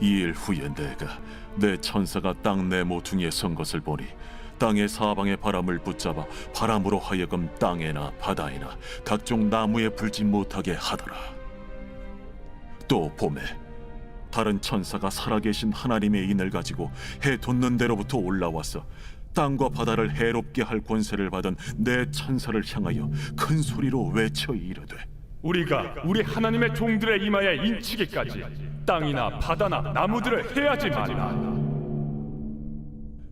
이일 후에 내가 내 천사가 땅 내 모퉁이에 선 것을 보니 땅의 사방의 바람을 붙잡아 바람으로 하여금 땅에나 바다에나 각종 나무에 불지 못하게 하더라. 또 봄에 다른 천사가 살아계신 하나님의 인을 가지고 해 돋는 데로부터 올라와서 땅과 바다를 해롭게 할 권세를 받은 내 천사를 향하여 큰 소리로 외쳐 이르되 우리가 우리 하나님의 종들의 이마에 인치기까지 땅이나 바다나 나무들을 해하지 말라.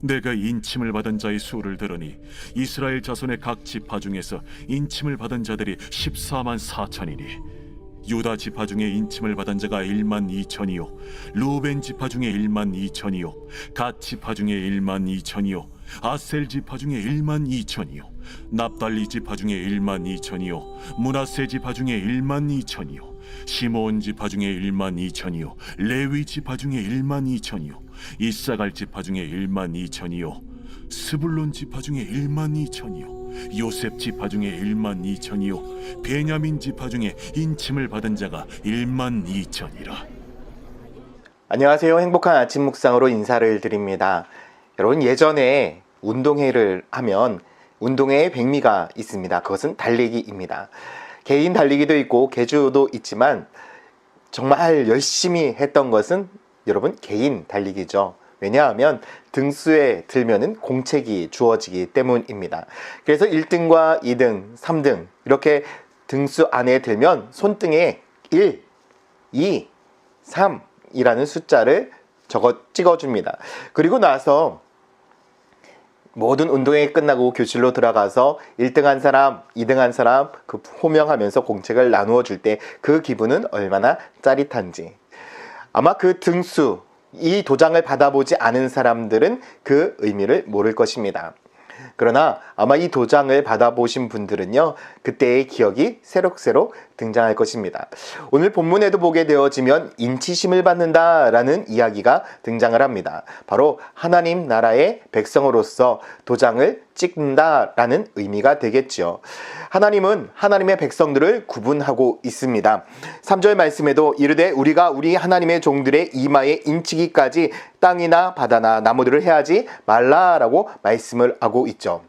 내가 인침을 받은 자의 수를 들으니 이스라엘 자손의 각 지파 중에서 인침을 받은 자들이 14만 4천이니 유다 지파 중에 인침을 받은 자가 1만 2천이요 루벤 지파 중에 1만 2천이요 갓 지파 중에 1만 2천이요 아셀 지파 중에 1만 2천이요 납달리 지파 중에 1만 2천이요 문하세 지파 중에 1만 2천이요 시므온 지파 중에 1만 2천이요 레위 지파 중에 1만 2천이요 이사갈 지파 중에 1만 2천이요 스불론 지파 중에 1만 2천이요 요셉 지파 중에 1만 2천이요 베냐민 지파 중에 인침을 받은 자가 1만 2천이라 안녕하세요. 행복한 아침 묵상으로 인사를 드립니다. 여러분 예전에 운동회를 하면 운동회에 백미가 있습니다. 그것은 달리기입니다. 개인 달리기도 있고 개주도 있지만 정말 열심히 했던 것은 여러분 개인 달리기죠. 왜냐하면 등수에 들면은 공책이 주어지기 때문입니다. 그래서 1등과 2등, 3등 이렇게 등수 안에 들면 손등에 1, 2, 3 이라는 숫자를 적어 찍어줍니다. 그리고 나서 모든 운동회 끝나고 교실로 들어가서 1등 한 사람, 2등 한 사람 그 호명하면서 공책을 나누어 줄 때 그 기분은 얼마나 짜릿한지. 아마 그 등수, 이 도장을 받아보지 않은 사람들은 그 의미를 모를 것입니다. 그러나 아마 이 도장을 받아보신 분들은요, 그때의 기억이 새록새록 등장할 것입니다. 오늘 본문에도 보게 되어지면 인치심을 받는다라는 이야기가 등장을 합니다. 바로 하나님 나라의 백성으로서 도장을 찍는다라는 의미가 되겠죠. 하나님은 하나님의 백성들을 구분하고 있습니다. 3절 말씀에도 이르되 우리가 우리 하나님의 종들의 이마에 인치기까지 땅이나 바다나 나무들을 해야지 말라라고 말씀을 하고 있죠.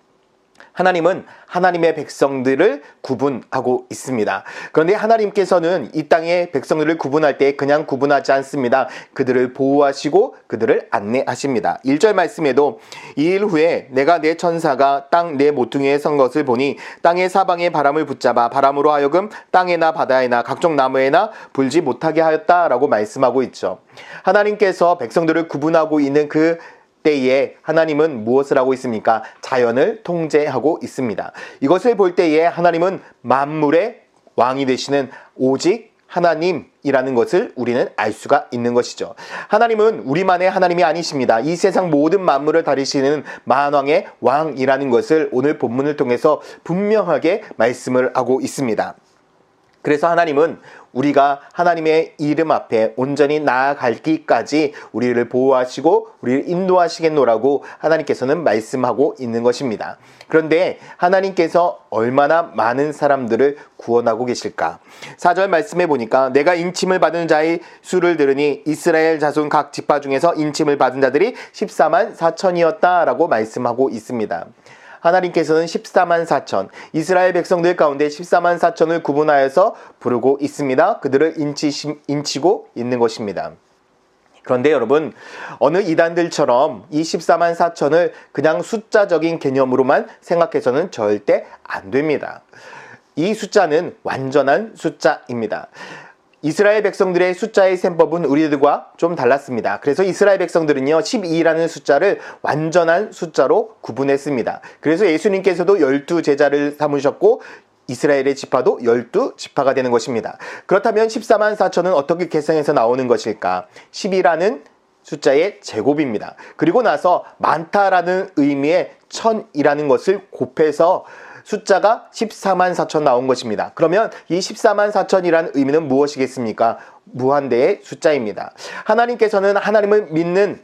하나님은 하나님의 백성들을 구분하고 있습니다. 그런데 하나님께서는 이 땅의 백성들을 구분할 때 그냥 구분하지 않습니다. 그들을 보호하시고 그들을 안내하십니다. 1절 말씀에도 이일 후에 내가 내 천사가 땅 내 모퉁이에 선 것을 보니 땅의 사방에 바람을 붙잡아 바람으로 하여금 땅에나 바다에나 각종 나무에나 불지 못하게 하였다라고 말씀하고 있죠. 하나님께서 백성들을 구분하고 있는 그 때에 하나님은 무엇을 하고 있습니까? 자연을 통제하고 있습니다. 이것을 볼 때에 하나님은 만물의 왕이 되시는 오직 하나님이라는 것을 우리는 알 수가 있는 것이죠. 하나님은 우리만의 하나님이 아니십니다. 이 세상 모든 만물을 다루시는 만왕의 왕이라는 것을 오늘 본문을 통해서 분명하게 말씀을 하고 있습니다. 그래서 하나님은 우리가 하나님의 이름 앞에 온전히 나아갈기까지 우리를 보호하시고 우리를 인도하시겠노라고 하나님께서는 말씀하고 있는 것입니다. 그런데 하나님께서 얼마나 많은 사람들을 구원하고 계실까? 4절 말씀해 보니까 내가 인침을 받은 자의 수를 들으니 이스라엘 자손 각 지파 중에서 인침을 받은 자들이 14만 4천이었다라고 말씀하고 있습니다. 하나님께서는 14만 4천, 이스라엘 백성들 가운데 14만 4천을 구분하여서 부르고 있습니다. 그들을 인치, 인치고 있는 것입니다. 그런데 여러분, 어느 이단들처럼 이 14만 4천을 그냥 숫자적인 개념으로만 생각해서는 절대 안 됩니다. 이 숫자는 완전한 숫자입니다. 이스라엘 백성들의 숫자의 셈법은 우리들과 좀 달랐습니다. 그래서 이스라엘 백성들은요, 12라는 숫자를 완전한 숫자로 구분했습니다. 그래서 예수님께서도 12 제자를 삼으셨고, 이스라엘의 지파도 12지파가 되는 것입니다. 그렇다면 14만 4천은 어떻게 계산해서 나오는 것일까? 12라는 숫자의 제곱입니다. 그리고 나서 많다라는 의미의 천이라는 것을 곱해서 숫자가 14만 4천 나온 것입니다. 그러면 이 14만 4천이라는 의미는 무엇이겠습니까? 무한대의 숫자입니다. 하나님께서는 하나님을 믿는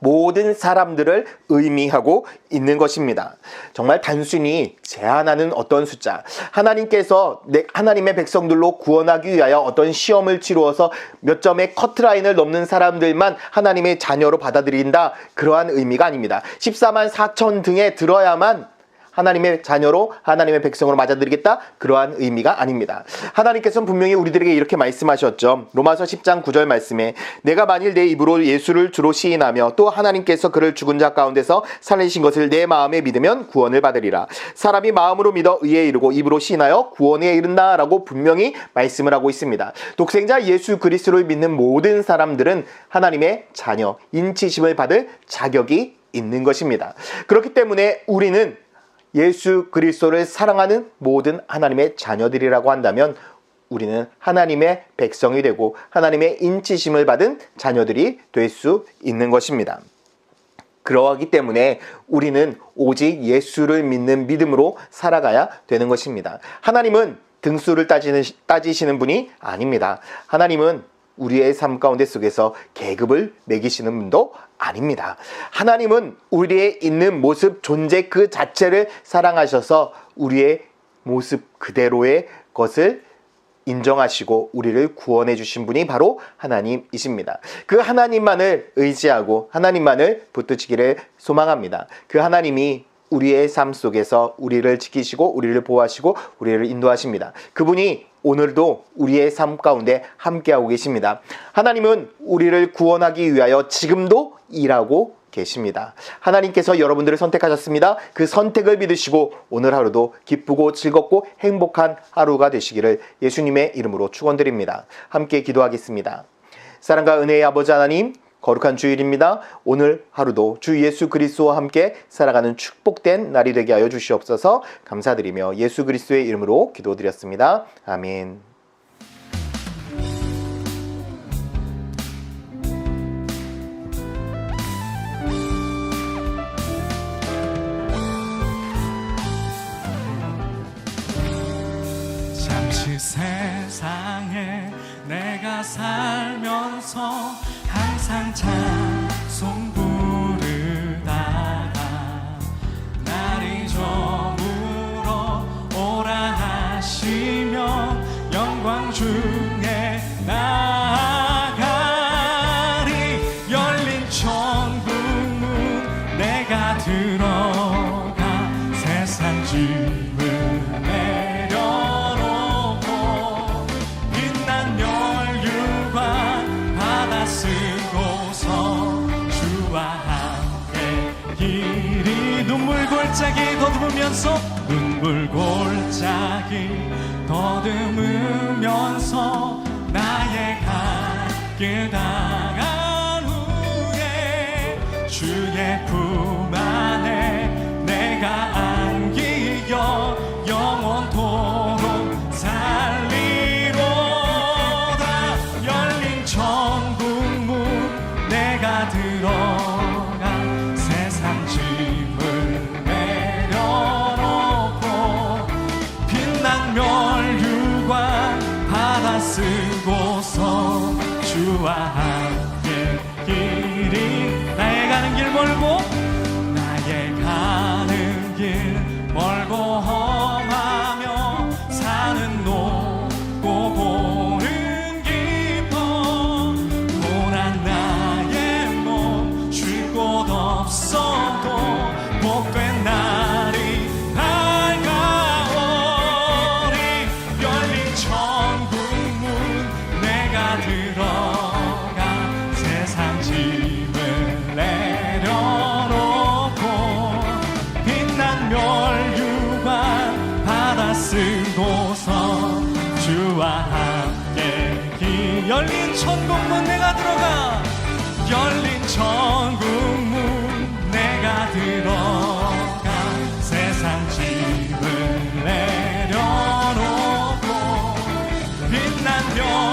모든 사람들을 의미하고 있는 것입니다. 정말 단순히 제한하는 어떤 숫자. 하나님께서 내- 하나님의 백성들로 구원하기 위하여 어떤 시험을 치루어서 몇 점의 커트라인을 넘는 사람들만 하나님의 자녀로 받아들인다. 그러한 의미가 아닙니다. 14만 4천 등에 들어야만 하나님의 자녀로 하나님의 백성으로 맞아들이겠다 그러한 의미가 아닙니다. 하나님께서는 분명히 우리들에게 이렇게 말씀하셨죠. 로마서 10장 9절 말씀에 내가 만일 내 입으로 예수를 주로 시인하며 또 하나님께서 그를 죽은 자 가운데서 살리신 것을 내 마음에 믿으면 구원을 받으리라. 사람이 마음으로 믿어 의에 이르고 입으로 시인하여 구원에 이른다라고 분명히 말씀을 하고 있습니다. 독생자 예수 그리스도를 믿는 모든 사람들은 하나님의 자녀 인치심을 받을 자격이 있는 것입니다. 그렇기 때문에 우리는 예수 그리스도를 사랑하는 모든 하나님의 자녀들이라고 한다면 우리는 하나님의 백성이 되고 하나님의 인치심을 받은 자녀들이 될 수 있는 것입니다. 그러하기 때문에 우리는 오직 예수를 믿는 믿음으로 살아가야 되는 것입니다. 하나님은 등수를 따지는, 따지시는 분이 아닙니다. 하나님은 우리의 삶 가운데 속에서 계급을 매기시는 분도 아닙니다. 하나님은 우리의 있는 모습, 존재 그 자체를 사랑하셔서 우리의 모습 그대로의 것을 인정하시고 우리를 구원해 주신 분이 바로 하나님이십니다. 그 하나님만을 의지하고 하나님만을 붙드시기를 소망합니다. 그 하나님이 우리의 삶 속에서 우리를 지키시고 우리를 보호하시고 우리를 인도하십니다. 그분이 오늘도 우리의 삶 가운데 함께하고 계십니다. 하나님은 우리를 구원하기 위하여 지금도 일하고 계십니다. 하나님께서 여러분들을 선택하셨습니다. 그 선택을 믿으시고 오늘 하루도 기쁘고 즐겁고 행복한 하루가 되시기를 예수님의 이름으로 축원드립니다. 함께 기도하겠습니다. 사랑과 은혜의 아버지 하나님, 거룩한 주일입니다. 오늘 하루도 주 예수 그리스도와 함께 살아가는 축복된 날이 되게 하여 주시옵소서 감사드리며 예수 그리스도의 이름으로 기도드렸습니다. 아멘. 잠시 세상에 내가 살면서 항상 찬송 부르다가 날이 저물어 오라 하시며 영광 중에 나아가리 열린 천국 문 내가 들어 골짜기 더듬으면서 눈물 골짜기 더듬으면서 나의 갈길 다간 후에 주의 품 주와 함께 길이 나의 가는 길 멀고 쓰고서 주와 함께 이 열린 천국문 내가 들어가. 열린 천국문 내가 들어가. 세상 집을 내려놓고 빛난 별